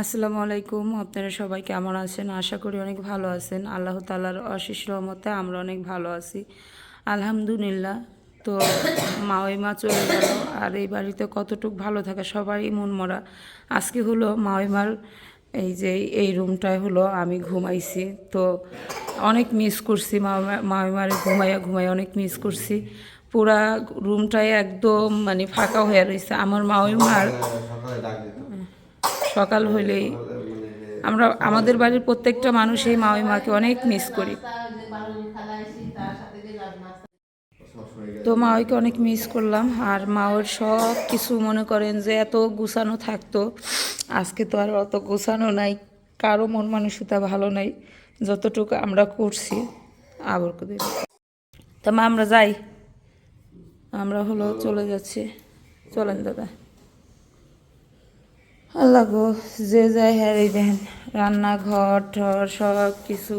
আসসালামু আলাইকুম, আপনারা সবাই কেমন আছেন? আশা করি অনেক ভালো আছেন। আল্লাহ তালার অশেষ রহমতে আমরা অনেক ভালো আছি। আলহামদুলিল্লাহ, তো মাওই মা চলে গেল। আর এই বাড়িতে কতটুকু ভালো থাকে সবারই মন মরা। আজকে হলো মাওই মার, এই যে এই রুমটায় হলো আমি ঘুমাইছি। তো অনেক মিস করছি মাওই মারে ঘুমাইয়া ঘুমাইয়া অনেক মিস করছি। পুরা রুমটায় একদম মানে ফাঁকা হয়ে রয়েছে আমার মাওই মার সকালে হইলেই আমরা, আমাদের বাড়ির প্রত্যেকটা মানুষ এই মাওই মাকে অনেক মিস করি। তো মাওইকে অনেক মিস করলাম, আর মাওয়ের সব কিছু মনে করেন যে এত গুছানো থাকতো, আজকে তো আর অত গোছানো নাই, কারও মন মানসিকতা ভালো নাই, যতটুকু আমরা করছি আবর করে তা মা, আমরা যাই। আমরা হলো চলে যাচ্ছি। চলেন দাদা। আল্লাহ গো, যে যায় হ্যাঁ এই দেখেন, রান্নাঘর, ঠর, সব কিছু।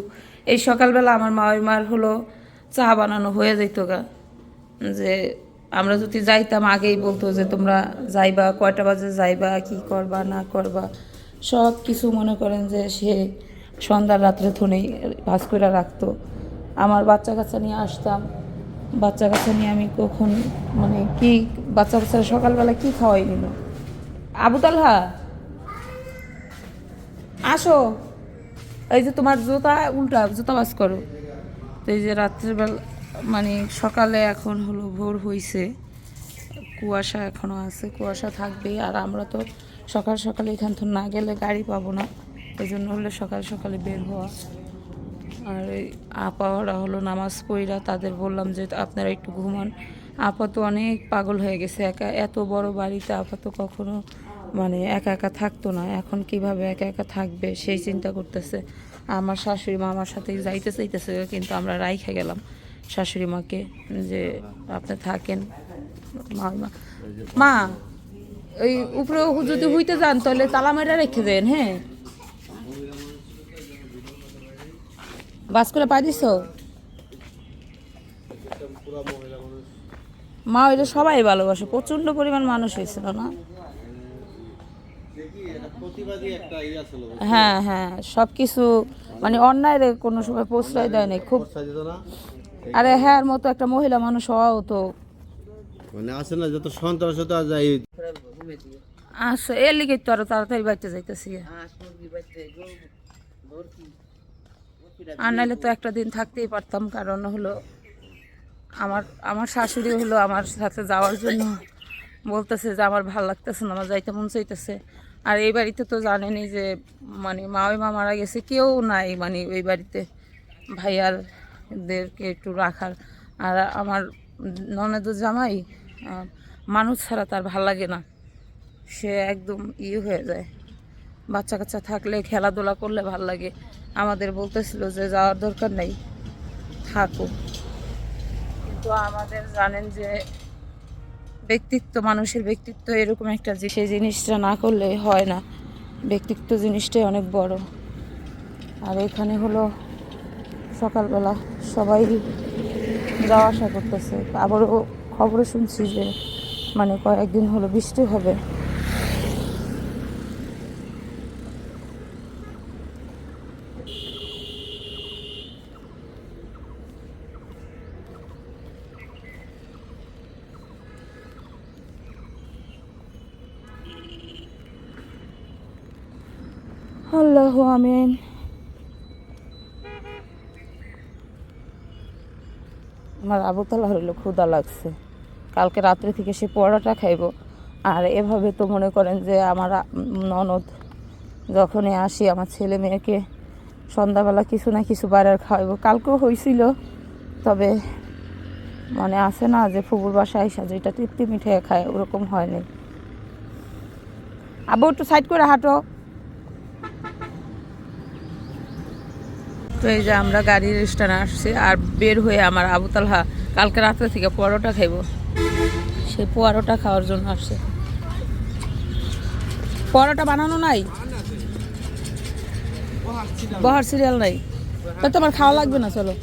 এই সকালবেলা আমার মার হলো চা বানানো, হয়ে যেত গা। যে আমরা যদি যাইতাম, আগেই বলতো যে তোমরা যাইবা, কয়টা বাজে যাইবা, কি করবা, না করবা। সব কিছু মনে করেন যে সে সন্ধ্যার রাত্রে থনেই ভাজ করে রাখতো। আমার বাচ্চা কাচ্চা নিয়ে আসতাম। বাচ্চা কাচ্চা নিয়ে আমি কখন মানে কি, বাচ্চা কাচ্চা সকালবেলা কি খাওয়াই নিল? আবু তালহা? আসো। এই যে তোমার জুতা, উল্টা জুতা বাস করো। তো এই যে রাত্রেবেলা মানে সকালে এখন হলো ভোর হইছে। কুয়াশা এখনও আছে, কুয়াশা থাকবেই। আর আমরা তো সকাল সকালে এখান থেকে না গেলে গাড়ি পাবো না। এই জন্য হলে সকাল সকালে বের হওয়া। আর এই আপাওয়ারা হলো নামাজ পড়িরা তাদের বললাম যে আপনারা একটু ঘুমান। আপা তো অনেক পাগল হয়ে গেছে, একা এত বড় বাড়িতে আপা তো কখনো মানে একা একা থাকতো না। এখন কীভাবে একা একা থাকবে, সেই চিন্তা করতেছে। আমার শাশুড়ি মা আমার সাথে যাইতে চাইতেছে, কিন্তু আমরা রাইখে গেলাম শাশুড়ি মাকে যে আপনি থাকেন। মা মা ওই উপরে যদি হইতে যান তাহলে তালা মেরা রেখে দেন হ্যাঁ। বাস করে পাই দিছ? মা ওইটা সবাই ভালোবাসে প্রচণ্ড পরিমাণ মানুষ হয়েছিল না প্রতিবাদী একটা ইয়া ছিল হ্যাঁ হ্যাঁ সব কিছু মানে অন্যায় কোনো সময় প্রশ্রয় দেয় নাই খুব আরে হ্যাঁ মতো একটা মহিলা মানুষ হওয়াও তো মানে আছে না যত সন্ত্রাস হতো আর যাই আচ্ছা এর লিগে তো আরও তাড়াতাড়ি বাড়তে যাইতেছি। আর নাহলে তো একটা দিন থাকতেই পারতাম কারণ হলো আমার আমার শাশুড়ি হলো আমার সাথে যাওয়ার জন্য বলতেছে যে আমার ভালো লাগতেছে না আমার যাইতে মন চাইতেছে। আর এই বাড়িতে তো জানেনই যে মানে মাওই মা মারা গেছে, কেউ নাই মানে ওই বাড়িতে। ভাইয়ারদেরকে একটু রাখার। আর আমার ননদ জামাই মানুষ ছাড়া তার ভালো লাগে না। সে একদম ইয়ে হয়ে যায়। বাচ্চা কাচ্চা থাকলে খেলাধুলা করলে ভালো লাগে। আমাদের বলতেছিল যে, যাওয়ার দরকার নেই, থাকো। কিন্তু আমাদের জানেন যে ব্যক্তিত্ব, মানুষের ব্যক্তিত্ব এরকম একটা যে সেই জিনিসটা না করলে হয় না। ব্যক্তিত্ব জিনিসটাই অনেক বড়। আর এখানে হলো সকালবেলা সবাই যাওয়া আসা করতেছে। আবারও খবরও শুনছি যে মানে কয়েকদিন হলো বৃষ্টি হবে। আল্লাহ আমিন। আমার আবুতালা হইল ক্ষুদা লাগছে। কালকে রাত্রে থেকে সে পরোটা খাইব। আর এভাবে তো মনে করেন যে আমার ননদ, যখনই আসি আমার ছেলে মেয়েকে সন্ধ্যাবেলা কিছু না কিছু বাইরের খাওয়াইবো। কালকেও হয়েছিল তবে মানে আছে না যে ফুবুর বাসায় আইসা যেটা তৃপ্তি মিঠে খায়, ওরকম হয়নি। আবু, একটু সাইড করে হাঁটো। তো এই যে আমরা গাড়ির স্ট্যান্ডে আসছি আর বের হয়ে আমার আবুতালহা কালকে রাত্রে থেকে পরোটা খাইব। সে পরোটা খাওয়ার জন্য আসছে। পরোটা বানানো নাই? বহার সিরিয়াল নাই। তো তোমার খাওয়া লাগবে না, চলো।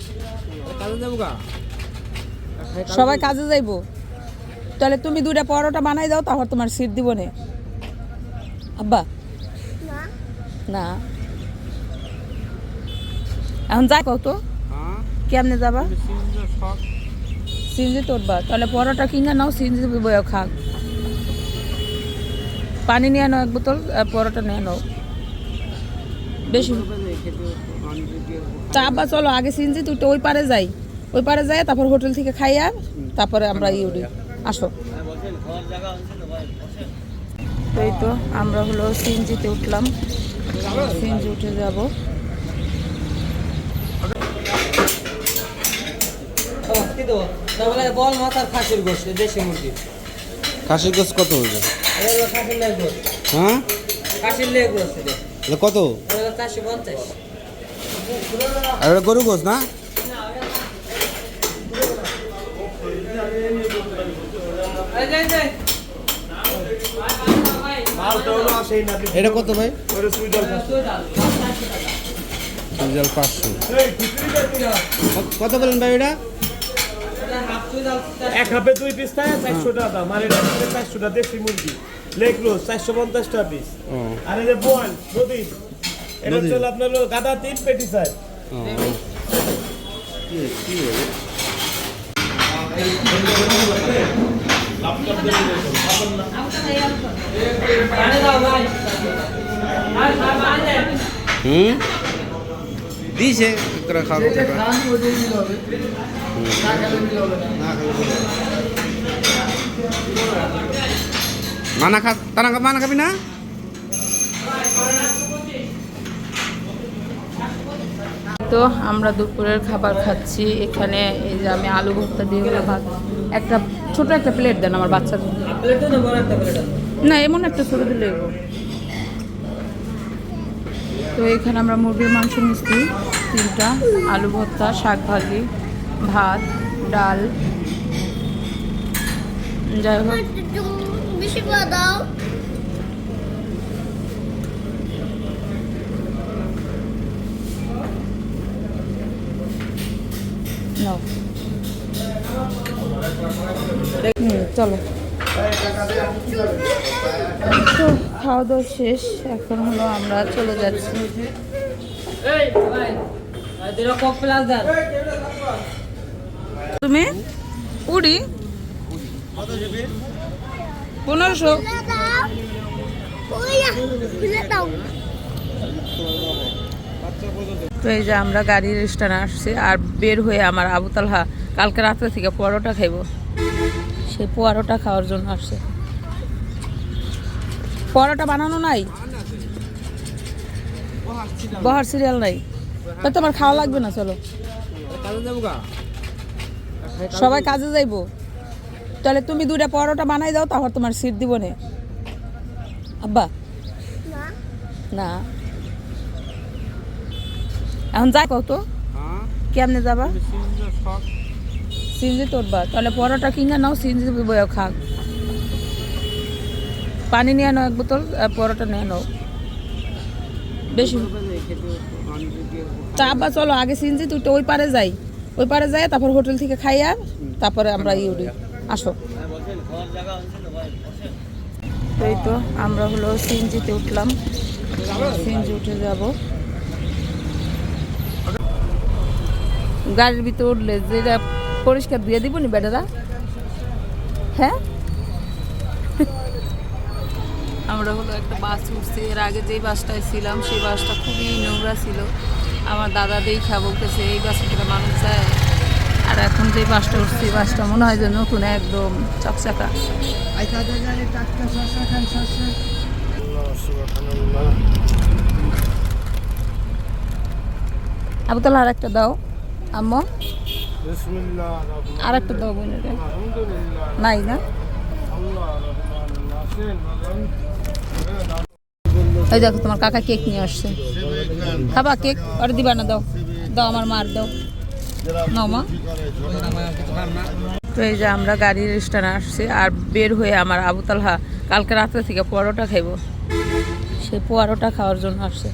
সবাই কাজে যাইবো। তাহলে তুমি দুইটা পরোটা বানাই দাও, তারপর তোমার সিট দিব নে। আব্বা। না। এখন যাই কত হ্যাঁ? কেমনে যাবা? সিনজি তোরবা তাহলে পরোটা কিনে নাও সিনজি বয়ে খাক পানি নিয়ে নাও এক বোতল পরোটা নিয়ে নাও। বেশি তা আব্বা চলো আগে সিনজি তুই তো ওই পারে যাই। ওই পারে যাই তারপর হোটেল থেকে খাইয়া তারপরে আমরা ইয়ে উঠি। আসো। তো এই তো আমরা হলো সিনজিতে উঠলাম। সিনজি উঠে যাব। বল খাসির গোষ্ঠ দেশি মুরগি খাসির গোস কত হয়েছে এটা হলো খাসির লেগ গোষ্ঠ হ্যাঁ? খাসির লেগ গোষ্ঠ এটা। এটা কত? চারশো পঞ্চাশ। আর গরু গোস না? এটা কত ভাই? সুইজাল পাঁচশো। কত- কত বলেন ভাই এটা? এক হাফে দুই পিস থাকে চারশো টাকা দাম। আর এটা চারশো টাকা দেশি মুরগি। লেগ রোজ চারশো পঞ্চাশ টাকা পিস আর এই যে বয়েল নদী এটা হলো আপনার গাদা তিন পেটি বলে? হুম? দিছে করে খাব মানা খা তারা মানা খাবি না? তো আমরা দুপুরের খাবার খাচ্ছি। এখানে এই যে আমি আলু ভর্তা দিয়ে গেলে ভাত। একটা ছোট একটা প্লেট দেন আমার বাচ্চাদের। না প্লেট আছে না এমন একটা ছোট দিলে। তো এখানে আমরা মুরগির মাংস মিষ্টি, তিনটা, আলু ভর্তা শাক ভাজি ভাত, ডাল। যাই হোক। চলো। খাওয়া দাওয়া শেষ এখন হলো আমরা চলে যাচ্ছি। তুমি? উড়ি পনেরোশো। তো এই যে আমরা গাড়ির স্ট্যান্ডে আসছি আর বের হয়ে আমার আবু তালহা কালকে রাত্রে থেকে পরোটা খাইব। সে পরোটা খাওয়ার জন্য আসছে। পরোটা বানানো নাই? বহার সিরিয়াল নাই। তা তোমার খাওয়া লাগবে না, চলো। সবাই কাজে যাইবো। তাহলে তুমি দুইটা পরোটা বানাই দাও, তারপর তোমার সিট দিব নে। আব্বা। না। এখন যাই কত কেমনে যাবা? সিনজি তোরবা। তাহলে পরোটা কিনে নাও, সিনজি বয়ে খাক। পানি নিয়ে নাও এক বোতল পরোটা নিয়ে নাও। বেশি তা আব্বা চলো আগে সিনজি তুই তো ওই পারে যাই। ওই পারে যাই তারপর হোটেল থেকে খাইয়া তারপরে আমরা ইয়ে উঠি। আসো। এই তো আমরা হলো সিনজিতে উঠলাম। সিনজি উঠে যাব। গাড়ির ভিতরে উঠলে যেটা পরিষ্কার দিয়ে দিব নি বেটারা? হ্যাঁ? আমরা হলো একটা বাস উঠছি। এর আগে যেই বাসটায় ছিলাম, সেই বাসটা খুবই নোংরা ছিল। আমার দাদা দেখা বলতেছে, এই বাসে করে মানুষ যায়। আর এখন যে বাসটা উঠছে, এই বাসটা মনে হয় যে নতুন, একদম চকচকা আবু তাহলে আর একটা দাও। আম্মু? আর একটা দাও বোনের। নাই না? ওই দেখো তোমার কাকা কেক নিয়ে আসছে। খাবা কেক আর দিবা না দাও। দাও আমার মার দাও। নাও মা। তো এই যে আমরা গাড়ির স্ট্যান্ডে আসছি আর বের হয়ে আমার আবু তালহা কালকে রাত্রে থেকে পরোটা খাইব। সে পরোটা খাওয়ার জন্য আসছে।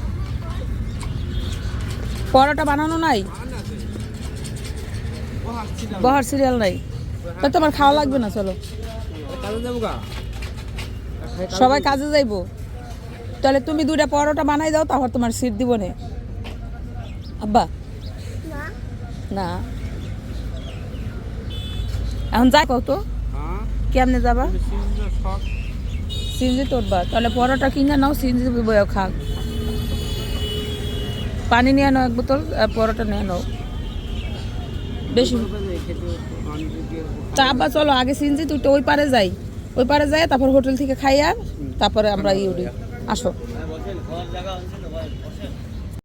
পরোটা বানানো নাই? বহার সিরিয়াল নাই। তা তোমার খাওয়া লাগবে না চলো। সবাই কাজে যাইবো? তাহলে তুমি দুইটা পরোটা বানাই দাও তারপর তোমার সিট দিব নে। আব্বা। না। এখন যাই কত হ্যাঁ। কেমনে যাবা? সিনজি তোরবা তাহলে পরোটা কিনে নাও সিনজি বয়ে খাক। পানি নিয়ে নাও এক বোতল পরোটা নিয়ে নাও। বেশি তা আব্বা চলো আগে সিনজি তুই ওই পারে যাই। ওই পারে যাই তারপর হোটেল থেকে খাই আর তারপরে আমরা ইয়ে উঠি আসো।